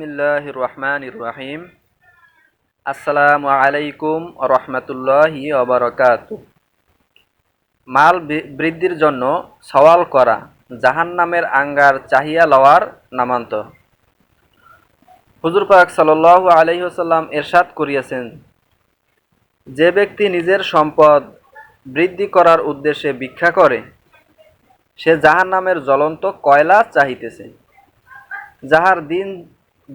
বিসমিল্লাহ রহমান রাহিম আসসালামু আলাইকুম রহমতুল্লাহি অবরকাত মাল বৃদ্ধির জন্য সওয়াল করা, জাহান্নামের আঙ্গার চাহিয়া লওয়ার নামান্তর হুজুর পাক সাল্লাল্লাহু আলাইহি ওয়াসাল্লাম এরশাদ করিয়াছেন, যে ব্যক্তি নিজের সম্পদ বৃদ্ধি করার উদ্দেশ্যে ভিক্ষা করে, সে জাহান্নামের জ্বলন্ত কয়লা চাহিতেছে, যাহার দিন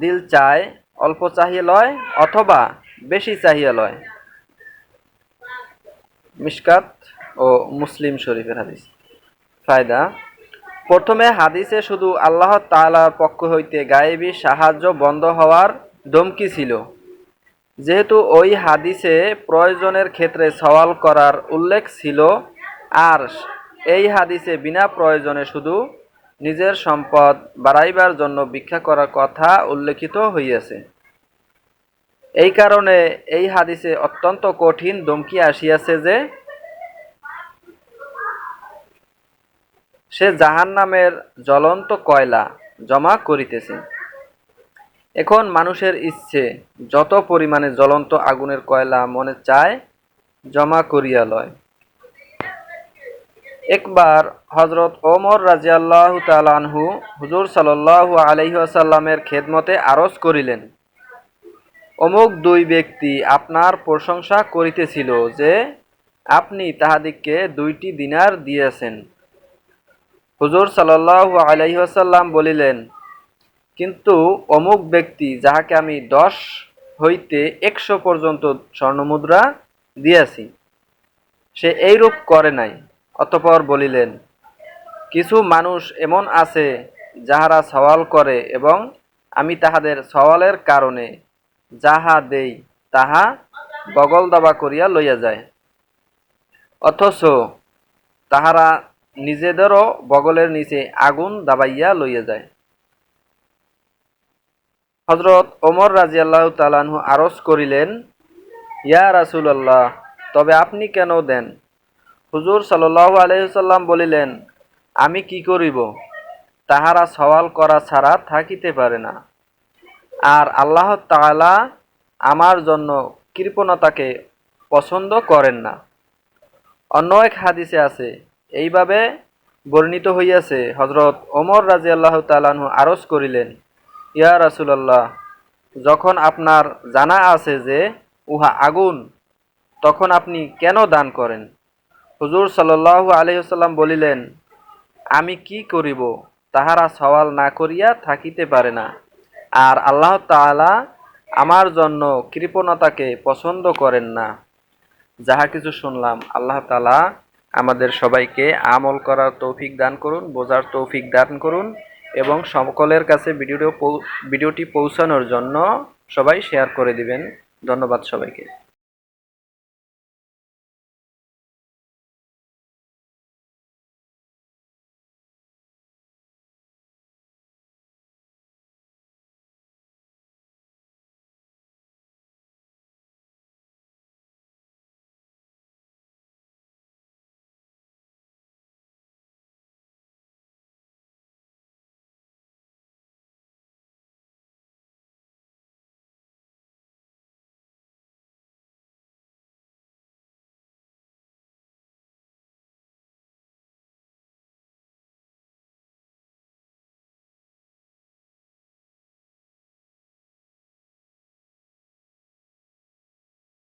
দিল চায়, অল্প চাহিয়ে লয় অথবা বেশি চাহিয়ে লয়। মিশকাত ও মুসলিম শরীফের হাদিস। ফায়দা, প্রথমে হাদিসে শুধু আল্লাহ তাআলার পক্ষ হইতে গায়েবী সাহায্য বন্ধ হওয়ার ধমকি ছিল। যেহেতু ওই হাদিসে প্রয়োজনের ক্ষেত্রে সওয়াল করার উল্লেখ ছিল, আর এই হাদিসে বিনা প্রয়োজনে শুধু নিজের সম্পদ বাড়াইবার জন্য ভিক্ষা করার কথা উল্লেখিত হইয়াছে। এই কারণে এই হাদিসে অত্যন্ত কঠিন ধমকি আসিয়াছে যে, সে জাহান্নামের জ্বলন্ত কয়লা জমা করিতেছে। এখন মানুষের ইচ্ছে যত পরিমাণে জ্বলন্ত আগুনের কয়লা মনে চায়, জমা করিয়া লয়। একবার হজরত ওমর রাজিয়াল্লাহ তালানহু হুজুর সাল্লাহ আলহিহাসাল্লামের খেদমতে আরজ করিলেন। অমুক দুই ব্যক্তি আপনার প্রশংসা করিতেছিল যে আপনি তাহাদিগকে দুইটি দিনার দিয়েছেন। হুজুর সাল্লাহ আলহিহাসাল্লাম বলিলেন, কিন্তু অমুক ব্যক্তি যাহাকে আমি দশ হইতে একশো পর্যন্ত স্বর্ণমুদ্রা দিয়াছি, সে এইরূপ করে নাই। অতপর বলিলেন, কিছু মানুষ এমন আছে যাহারা সওয়াল করে এবং আমি তাহাদের সওয়ালের কারণে যাহা দেই তাহা বগল দাবা করিয়া লইয়া যায়। অথচ তাহারা নিজেদেরও বগলের নিচে আগুন দাবাইয়া লইয়া যায়। হজরত ওমর রাজিয়াল্লাহ তালানহু আরজ করিলেন, ইয়া রাসুলাল্লাহ, তবে আপনি কেন দেন? হুজুর সাল্লাহ আলহিসাল্লাম বলিলেন, আমি কি করিব? তাহারা সওয়াল করা ছাড়া থাকিতে পারে না। আর আল্লাহ তাআলা আমার জন্য কৃপণতাকে পছন্দ করেন না। অন্য এক হাদিসে আছে, এইভাবে বর্ণিত হইয়াছে হজরত ওমর রাজি আল্লাহ তালাহু আরজ করিলেন, ইয়া রাসুলাল্লাহ, যখন আপনার জানা আছে যে উহা আগুন, তখন আপনি কেন দান করেন? হুজুর সাল্লাল্লাহু আলহিহাল্লাম বলিলেন, আমি কি করিব? তাহারা সওয়াল না করিয়া থাকিতে পারে না। আর আল্লাহ তাআলা আমার জন্য কৃপণতাকে পছন্দ করেন না। যাহা কিছু শুনলাম, আল্লাহ তালা আমাদের সবাইকে আমল করার তৌফিক দান করুন, বোঝার তৌফিক দান করুন এবং সকলের কাছে ভিডিও ভিডিওটি পৌঁছানোর জন্য সবাই শেয়ার করে দিবেন। ধন্যবাদ সবাইকে।